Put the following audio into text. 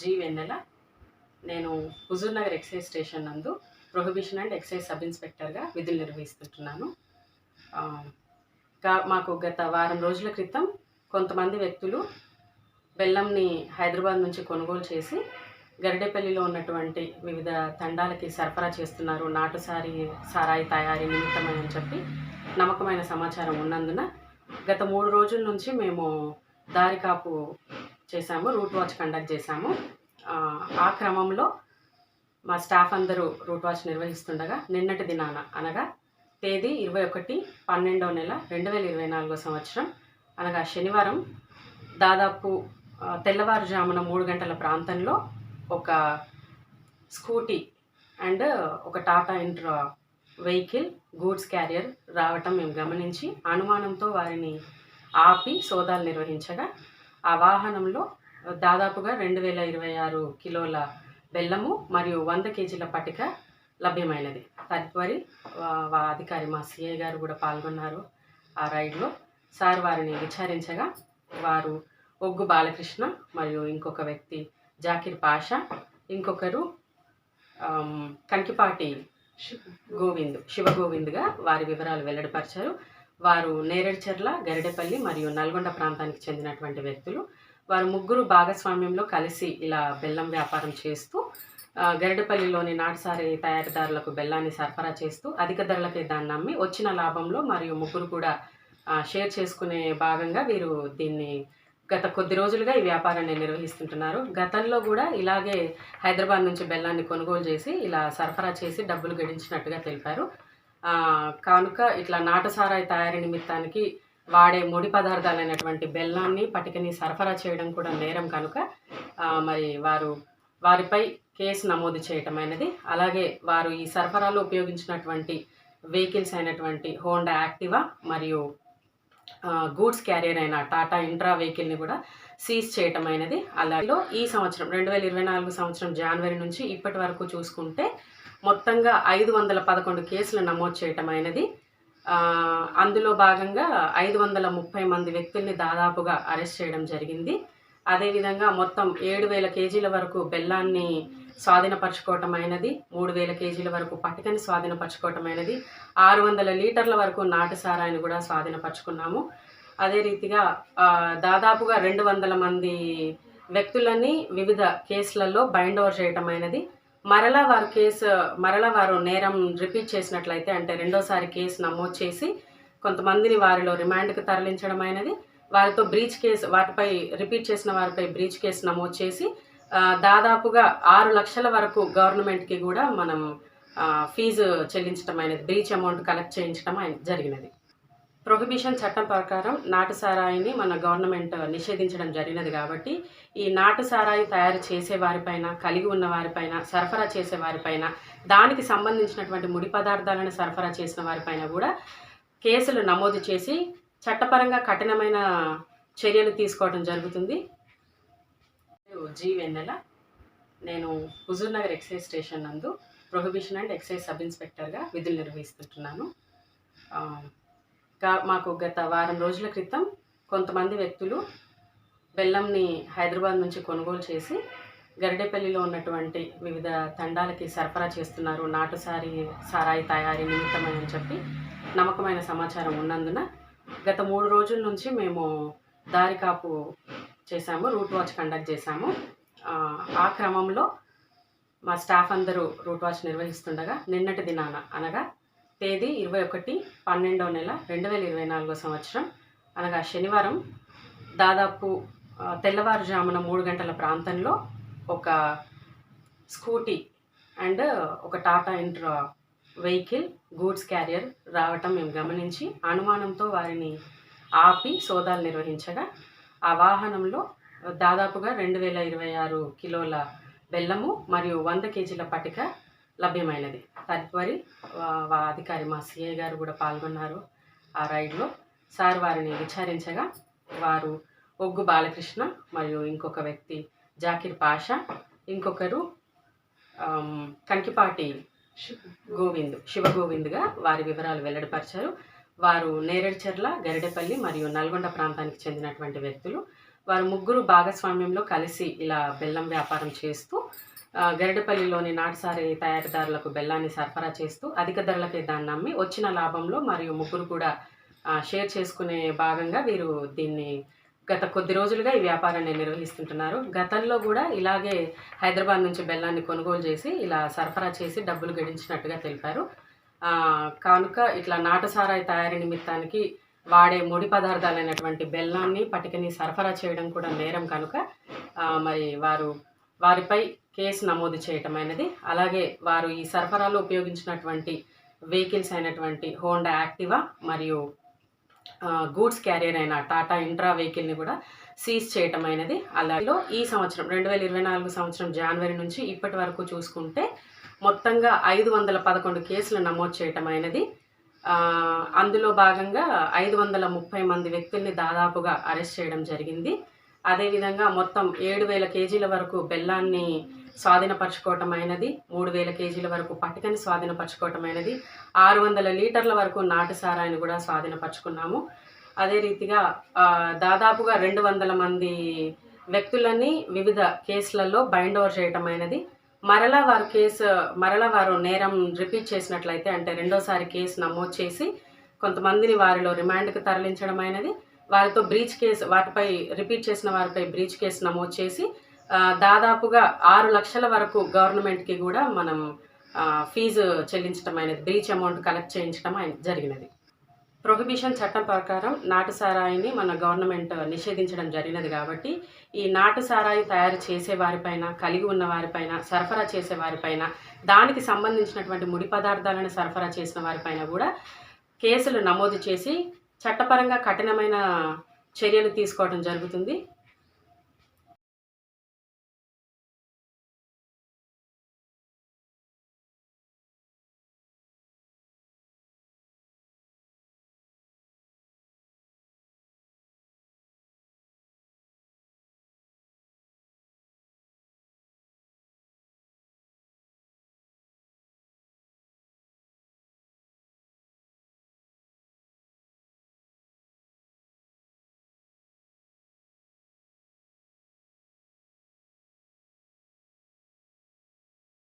G Vennela. నేను Huzur Nagar excise station నందు prohibition and excise sub ఇన్స్పెక్టర్గా విధులు నిర్వహిస్తుంటున్నాను. మాకు గత వారం రోజుల క్రితం కొంతమంది వ్యక్తులు బెల్లంని హైదరాబాద్ నుంచి కొనుగోలు చేసి గరిడేపల్లిలో ఉన్నటువంటి వివిధ తండాలకి సరఫరా చేస్తున్నారు. నాటుసారి సారాయి తయారీ నిమిత్తమై అని చెప్పి నమ్మకమైన సమాచారం ఉన్నందున గత మూడు రోజుల నుంచి మేము దారికాపు చేశాము రూట్ వాచ్ కండక్ట్ చేశాము. ఆ, క్రమంలో మా స్టాఫ్ అందరూ రూట్ వాచ్ నిర్వహిస్తుండగా నిన్నటి దినాన అనగా తేదీ ఇరవై ఒకటి పన్నెండవ నెల రెండు వేల ఇరవై నాలుగో సంవత్సరం అనగా శనివారం దాదాపు తెల్లవారుజామున మూడు గంటల ప్రాంతంలో ఒక స్కూటీ అండ్ ఒక Tata intra vehicle goods carrier రావటం మేము గమనించి అనుమానంతో వారిని ఆపి సోదాలు నిర్వహించగా ఆ వాహనంలో దాదాపుగా రెండు వేల ఇరవై ఆరు కిలోల బెల్లము మరియు వంద కేజీల పటిక లభ్యమైనది. తదుపరి వా- అధికారి మా సిఐ గారు కూడా పాల్గొన్నారు ఆ రైడ్లో. సార్ వారిని విచారించగా వారు ఒగ్గు బాలకృష్ణ మరియు ఇంకొక వ్యక్తి జాకిర్ పాషా ఇంకొకరు కంకిపాటి గోవింద్ శివ గోవింద్గా వారి వివరాలు వెల్లడిపరిచారు. వారు నేరేడ్చర్ల గరిడెపల్లి మరియు నల్గొండ ప్రాంతానికి చెందినటువంటి వ్యక్తులు. వారు ముగ్గురు భాగస్వామ్యంలో కలిసి ఇలా బెల్లం వ్యాపారం చేస్తూ గరిడపల్లిలోని గరిడెపల్లిలోని నాటుసారి తయారీదారులకు బెల్లాన్ని సరఫరా చేస్తూ అధిక ధరలకే దాన్ని అమ్మి వచ్చిన లాభంలో మరియు ముగ్గురు కూడా షేర్ చేసుకునే భాగంగా వీరు దీన్ని గత కొద్ది రోజులుగా ఈ వ్యాపారాన్ని నిర్వహిస్తుంటున్నారు. గతంలో కూడా ఇలాగే హైదరాబాద్ నుంచి బెల్లాన్ని కొనుగోలు చేసి ఇలా సరఫరా చేసి డబ్బులు గడించినట్టుగా తెలిపారు. కానుక ఇట్లా నాటసారాయి తయారీ నిమిత్తానికి వాడే ముడి పదార్థాలైనటువంటి బెల్లాన్ని పటికని సరఫరా చేయడం కూడా నేరం కనుక. మరి వారు వారిపై కేసు నమోదు చేయటం అనేది. అలాగే వారు ఈ సరఫరాలో ఉపయోగించినటువంటి వెహికల్స్ అయినటువంటి హోండా యాక్టివా మరియు గూడ్స్ క్యారియర్ అయిన టాటా ఇంట్రా వెహికల్ని కూడా సీజ్ చేయటం అనేది. అలాగే ఈ సంవత్సరం రెండు వేల ఇరవై నాలుగు సంవత్సరం జనవరి నుంచి ఇప్పటి వరకు చూసుకుంటే మొత్తంగా ఐదు వందల పదకొండు కేసులు నమోదు చేయటం అయినది. అందులో భాగంగా ఐదు వందల ముప్పై మంది వ్యక్తుల్ని దాదాపుగా అరెస్ట్ చేయడం జరిగింది. అదేవిధంగా మొత్తం ఏడు వేల కేజీల వరకు బెల్లాన్ని స్వాధీనపరచుకోవటం అయినది. మూడు వేల కేజీల వరకు పటికని స్వాధీనపరచుకోవటం అయినది. ఆరు వందల లీటర్ల వరకు నాటు సారాయిని కూడా స్వాధీనపరచుకున్నాము. అదే రీతిగా దాదాపుగా రెండు వందల మంది వ్యక్తులని వివిధ కేసులలో బైండ్ ఓవర్ చేయటం అయినది. మరలా వారు కేసు మరలా వారు నేరం రిపీట్ చేసినట్లయితే అంటే రెండోసారి కేసు నమోదు చేసి కొంతమందిని వారిలో రిమాండ్కి తరలించడం అయినది వారితో బ్రీచ్ కేసు వాటిపై రిపీట్ చేసిన వారిపై బ్రీచ్ కేసు నమోదు చేసి దాదాపుగా ఆరు లక్షల వరకు గవర్నమెంట్కి కూడా మనం ఫీజు చెల్లించడం అనేది బ్రీచ్ అమౌంట్ కలెక్ట్ చేయించడం జరిగినది. ప్రొహిబిషన్ చట్టం ప్రకారం నాటు సారాయిని మన గవర్నమెంట్ నిషేధించడం జరిగినది కాబట్టి ఈ నాటు సారాయి తయారు చేసే వారిపైన కలిగి ఉన్న వారిపైన సరఫరా చేసే వారిపైన దానికి సంబంధించినటువంటి ముడి పదార్థాలను సరఫరా చేసిన వారిపైన కూడా కేసులు నమోదు చేసి చట్టపరంగా కఠినమైన చర్యలు తీసుకోవడం జరుగుతుంది. జీ వెన్నెల. నేను హుజూర్ నగర్ ఎక్సైజ్ స్టేషన్ నందు ప్రొహిబిషన్ అండ్ ఎక్సైజ్ సబ్ ఇన్స్పెక్టర్గా విధులు నిర్వహిస్తుంటున్నాను. మాకు గత వారం రోజుల క్రితం కొంతమంది వ్యక్తులు బెల్లంని హైదరాబాద్ నుంచి కొనుగోలు చేసి గరిడేపల్లిలో ఉన్నటువంటి వివిధ తండాలకి సరఫరా చేస్తున్నారు. నాటుసారి సారాయి తయారీ నిమిత్తమని అని చెప్పి నమ్మకమైన సమాచారం ఉన్నందున గత మూడు రోజుల నుంచి మేము దారి కాపు చేశాము రూట్ వాచ్ కండక్ట్ చేశాము. ఆ, ఆ క్రమంలో మా స్టాఫ్ అందరూ రూట్ వాచ్ నిర్వహిస్తుండగా నిన్నటి దినాన అనగా తేదీ ఇరవై ఒకటి పన్నెండవ నెల రెండు వేల ఇరవై నాలుగో సంవత్సరం. అనగా శనివారం దాదాపు తెల్లవారుజామున మూడు గంటల ప్రాంతంలో ఒక స్కూటీ అండ్ ఒక Tata intra vehicle goods carrier రావటం మేము గమనించి అనుమానంతో వారిని ఆపి సోదాలు నిర్వహించగా ఆ వాహనంలో దాదాపుగా రెండు వేల ఇరవై ఆరు కిలోల బెల్లము మరియు వంద కేజీల పటిక లభ్యమైనది. తదుపరి వా- అధికారి మా సిఐ గారు కూడా పాల్గొన్నారు ఆ రైడ్లో. సార్ వారిని విచారించగా వారు ఒగ్గు బాలకృష్ణ మరియు ఇంకొక వ్యక్తి జాకిర్ పాషా ఇంకొకరు కంకిపాటి గోవింద్ శివ గోవింద్గా వారి వివరాలు వెల్లడిపరిచారు. వారు నేరేడుచెర్ల గరిడెపల్లి మరియు నల్గొండ ప్రాంతానికి చెందినటువంటి వ్యక్తులు. వారు ముగ్గురు భాగస్వామ్యంలో కలిసి ఇలా బెల్లం వ్యాపారం చేస్తూ గరడపల్లిలోని నాటుసారి తయారీదారులకు బెల్లాన్ని సరఫరా చేస్తూ అధిక ధరలకే దాన్ని అమ్మి వచ్చిన లాభంలో మరియు ముగ్గురు కూడా షేర్ చేసుకునే భాగంగా వీరు దీన్ని గత కొద్ది రోజులుగా ఈ వ్యాపారాన్ని నిర్వహిస్తుంటున్నారు. గతంలో కూడా ఇలాగే హైదరాబాద్ నుంచి బెల్లాన్ని కొనుగోలు చేసి ఇలా సరఫరా చేసి డబ్బులు గడించినట్టుగా తెలిపారు. కనుక ఇట్లా నాటుసారాయి తయారీ నిమిత్తానికి వాడే ముడి పదార్థాలైనటువంటి బెల్లాన్ని పటికని సరఫరా చేయడం కూడా నేరం కనుక మరి వారు వారిపై కేసు నమోదు చేయటం అనేది. అలాగే వారు ఈ సరఫరాలో ఉపయోగించినటువంటి వెహికల్స్ అయినటువంటి హోండా యాక్టివా మరియు గూడ్స్ క్యారియర్ అయిన టాటా ఇంట్రా వెహికల్ని కూడా సీజ్ చేయటం అనేది. అలాగే ఈ సంవత్సరం రెండు వేల ఇరవై నాలుగు సంవత్సరం జనవరి నుంచి ఇప్పటి వరకు చూసుకుంటే మొత్తంగా ఐదు వందల పదకొండు కేసులు నమోదు చేయటం అయినది అందులో భాగంగా ఐదు వందల ముప్పై మంది వ్యక్తుల్ని దాదాపుగా అరెస్ట్ చేయడం జరిగింది. అదేవిధంగా మొత్తం ఏడు వేల కేజీల వరకు బెల్లాన్ని స్వాధీనపరచుకోవటం అయినది మూడు వేల కేజీల వరకు పట్టికని స్వాధీనపరచుకోవటం అయినది ఆరు వందల లీటర్ల వరకు నాటు సారాయిని కూడా స్వాధీనపరచుకున్నాము. అదే రీతిగా దాదాపుగా రెండు వందల మంది వ్యక్తులని వివిధ కేసులలో బైండ్ ఓవర్ చేయటం అయినది మరలా వారు కేసు మరలా వారు నేరం రిపీట్ చేసినట్లయితే అంటే రెండోసారి కేసు నమోదు చేసి కొంతమందిని వారిలో రిమాండ్కి తరలించడం అయినది వారితో బ్రీచ్ కేసు వాటిపై రిపీట్ చేసిన వారిపై బ్రీచ్ కేసు నమోదు చేసి దాదాపుగా ఆరు లక్షల వరకు గవర్నమెంట్కి కూడా మనం ఫీజు చెల్లించడం అనేది బ్రీచ్ అమౌంట్ కలెక్ట్ చేయించడం జరిగినది. ప్రొహిబిషన్ చట్టం ప్రకారం నాటు సారాయిని మన గవర్నమెంట్ నిషేధించడం జరిగినది కాబట్టి ఈ నాటు సారాయి తయారు చేసే వారిపైన కలిగి ఉన్న వారిపైన సరఫరా చేసే వారిపైన దానికి సంబంధించినటువంటి ముడి పదార్థాలను సరఫరా చేసిన వారిపైన కూడా కేసులు నమోదు చేసి చట్టపరంగా కఠినమైన చర్యలు తీసుకోవడం జరుగుతుంది.